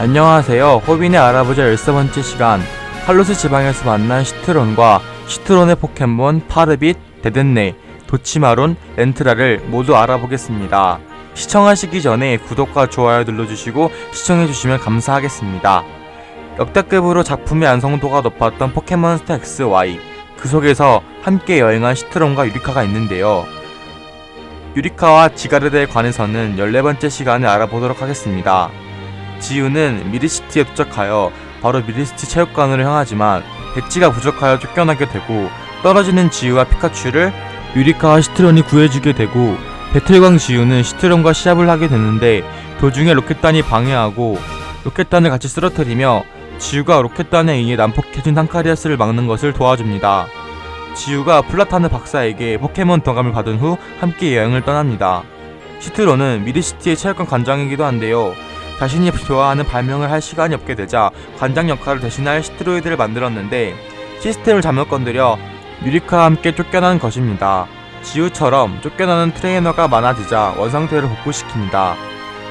안녕하세요. 호빈의 알아보자 13번째 시간. 칼로스 지방에서 만난 시트론과 시트론의 포켓몬 파르빗, 데덴네, 도치마론, 렌트라를 모두 알아보겠습니다. 시청하시기 전에 구독과 좋아요 눌러주시고 시청해주시면 감사하겠습니다. 역대급으로 작품의 완성도가 높았던 포켓몬스터 XY. 그 속에서 함께 여행한 시트론과 유리카가 있는데요. 유리카와 지가르드에 관해서는 14번째 시간에 알아보도록 하겠습니다. 지우는 미리시티에 도착하여 바로 미리시티 체육관으로 향하지만 배지가 부족하여 쫓겨나게 되고 떨어지는 지우와 피카츄를 유리카와 시트론이 구해주게 되고 배틀광 지우는 시트론과 시합을 하게 되는데 도중에 로켓단이 방해하고 로켓단을 같이 쓰러뜨리며 지우가 로켓단에 의해 난폭해진 상카리아스를 막는 것을 도와줍니다. 지우가 플라타느 박사에게 포켓몬 덕감을 받은 후 함께 여행을 떠납니다. 시트론은 미리시티의 체육관 관장이기도 한데요. 자신이 좋아하는 발명을 할 시간이 없게 되자 관장 역할을 대신할 시트로이드를 만들었는데 시스템을 잘못 건드려 유리카와 함께 쫓겨나는 것입니다. 지우처럼 쫓겨나는 트레이너가 많아지자 원상태를 복구시킵니다.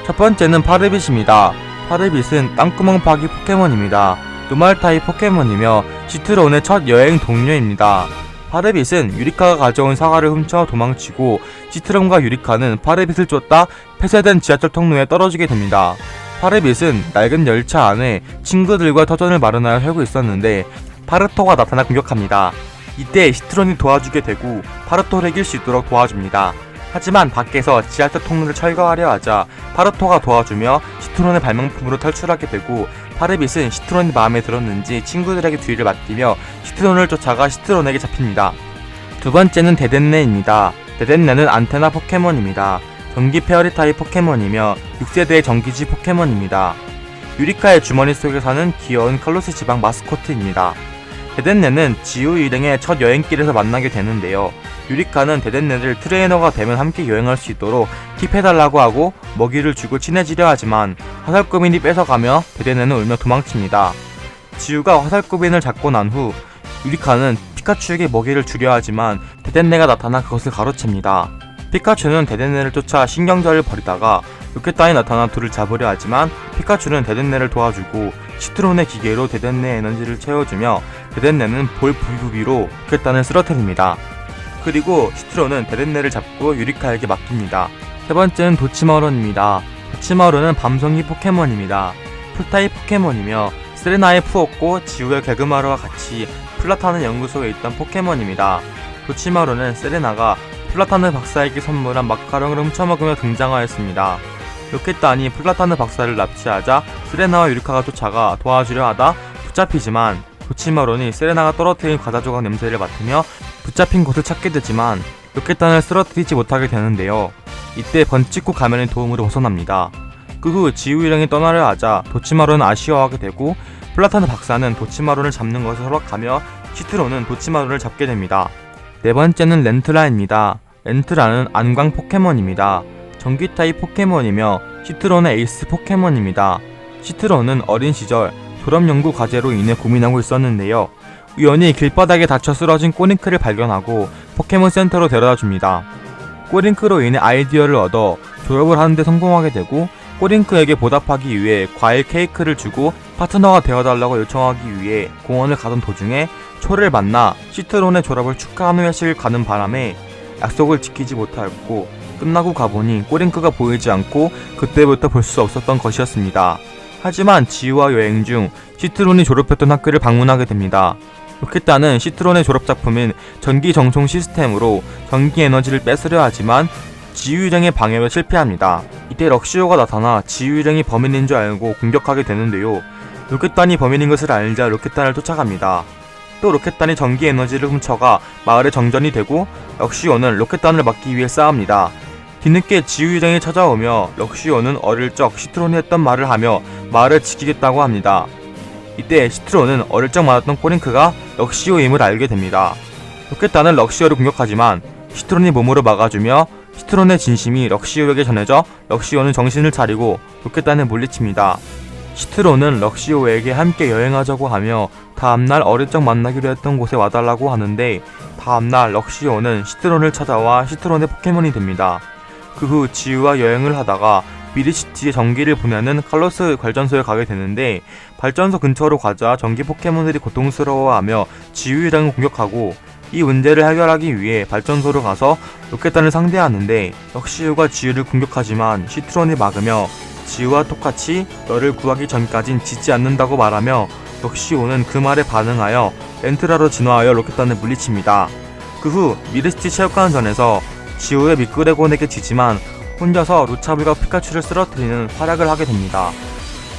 첫 번째는 파르빗입니다. 파르빗은 땅구멍 파기 포켓몬입니다. 노말 타입 포켓몬이며 시트론의 첫 여행 동료입니다. 파르빗은 유리카가 가져온 사과를 훔쳐 도망치고 시트론과 유리카는 파르빗을 쫓다 폐쇄된 지하철 통로에 떨어지게 됩니다. 파르빗은 낡은 열차 안에 친구들과 터전을 마련하여 살고 있었는데 파르토가 나타나 공격합니다. 이때 시트론이 도와주게 되고 파르토를 이길 수 있도록 도와줍니다. 하지만 밖에서 지하철 통로를 철거하려 하자 파르토가 도와주며 시트론의 발명품으로 탈출하게 되고 파르빗은 시트론이 마음에 들었는지 친구들에게 뒤를 맡기며 시트론을 쫓아가 시트론에게 잡힙니다. 두 번째는 데덴네입니다. 데덴네는 안테나 포켓몬입니다. 전기 페어리 타입 포켓몬이며 6세대의 전기지 포켓몬입니다. 유리카의 주머니 속에 사는 귀여운 칼로스 지방 마스코트입니다. 데덴네는 지우 일행의 첫 여행길에서 만나게 되는데요. 유리카는 데덴네를 트레이너가 되면 함께 여행할 수 있도록 팁해달라고 하고 먹이를 주고 친해지려 하지만 화살꼬빈이 뺏어가며 데덴네는 울며 도망칩니다. 지우가 화살꼬빈을 잡고 난 후 유리카는 피카츄에게 먹이를 주려 하지만 데덴네가 나타나 그것을 가로챕니다. 피카츄는 데덴네를 쫓아 신경전을 벌이다가 로켓단이 나타나 둘을 잡으려 하지만 피카츄는 데덴네를 도와주고 시트론의 기계로 데덴네 에너지를 채워주며 데덴네는 볼 부비부비로 로켓단을 쓰러뜨립니다. 그리고 시트론은 데덴네를 잡고 유리카에게 맡깁니다. 세 번째는 도치마론입니다. 도치마론은 밤송이 포켓몬입니다. 풀타입 포켓몬이며 세레나의 푸었고 지우의 개그마루와 같이 플라타는 연구소에 있던 포켓몬입니다. 도치마로는 세레나가 플라타느 박사에게 선물한 마카롱을 훔쳐먹으며 등장하였습니다. 로켓단이 플라타느 박사를 납치하자 세레나와 유리카가 쫓아가 도와주려 하다 붙잡히지만 도치마론이 세레나가 떨어뜨린 과자 조각 냄새를 맡으며 붙잡힌 곳을 찾게 되지만 로켓단을 쓰러뜨리지 못하게 되는데요. 이때 번치코 가면의 도움으로 벗어납니다. 그 후 지우 일행이 떠나려 하자 도치마론은 아쉬워하게 되고 플라타느 박사는 도치마론을 잡는 것을 허락하며 시트로는 도치마론을 잡게 됩니다. 네 번째는 렌트라입니다. 렌트라는 안광 포켓몬입니다. 전기 타입 포켓몬이며 시트론의 에이스 포켓몬입니다. 시트론은 어린 시절 졸업 연구 과제로 인해 고민하고 있었는데요. 우연히 길바닥에 다쳐 쓰러진 꼬링크를 발견하고 포켓몬 센터로 데려다 줍니다. 꼬링크로 인해 아이디어를 얻어 졸업을 하는데 성공하게 되고 꼬링크에게 보답하기 위해 과일 케이크를 주고 파트너가 되어달라고 요청하기 위해 공원을 가던 도중에 초를 만나 시트론의 졸업을 축하하는 회식을 가는 바람에 약속을 지키지 못하였고 끝나고 가보니 꼬링크가 보이지 않고 그때부터 볼 수 없었던 것이었습니다. 하지만 지우와 여행 중 시트론이 졸업했던 학교를 방문하게 됩니다. 로켓단은 시트론의 졸업 작품인 전기 정송 시스템으로 전기 에너지를 뺏으려 하지만 지유일행의 방해에 실패합니다. 이때 럭시오가 나타나 지유일행이 범인인 줄 알고 공격하게 되는데요. 로켓단이 범인인 것을 알자 로켓단을 쫓아갑니다. 또 로켓단이 전기 에너지를 훔쳐가 마을에 정전이 되고 럭시오는 로켓단을 막기 위해 싸웁니다. 뒤늦게 지유일행이 찾아오며 럭시오는 어릴 적 시트론이 했던 말을 하며 마을을 지키겠다고 합니다. 이때 시트론은 어릴 적 맞았던 꼬링크가 럭시오임을 알게 됩니다. 로켓단은 럭시오를 공격하지만 시트론이 몸으로 막아주며 시트론의 진심이 럭시오에게 전해져 럭시오는 정신을 차리고 로켓단을 물리칩니다. 시트론은 럭시오에게 함께 여행하자고 하며 다음날 어릴 적 만나기로 했던 곳에 와달라고 하는데 다음날 럭시오는 시트론을 찾아와 시트론의 포켓몬이 됩니다. 그 후 지우와 여행을 하다가 미리시티에 전기를 보내는 칼로스 발전소에 가게 되는데 발전소 근처로 가자 전기 포켓몬들이 고통스러워하며 지우이랑을 공격하고 이 문제를 해결하기 위해 발전소로 가서 로켓단을 상대하는데 역시우가 지우를 공격하지만 시트론이 막으며 지우와 똑같이 너를 구하기 전까진 지지 않는다고 말하며 역시우는 그 말에 반응하여 엔트라로 진화하여 로켓단을 물리칩니다. 그 후 미르시티 체육관전에서 지우의 미끄레곤에게 지지만 혼자서 루차블과 피카츄를 쓰러뜨리는 활약을 하게 됩니다.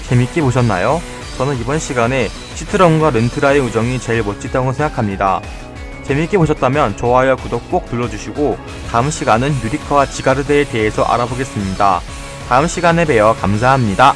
재밌게 보셨나요? 저는 이번 시간에 시트럼과 렌트라의 우정이 제일 멋지다고 생각합니다. 재밌게 보셨다면 좋아요, 구독 꼭 눌러주시고 다음 시간은 유리카와 지가르드에 대해서 알아보겠습니다. 다음 시간에 봬요. 감사합니다.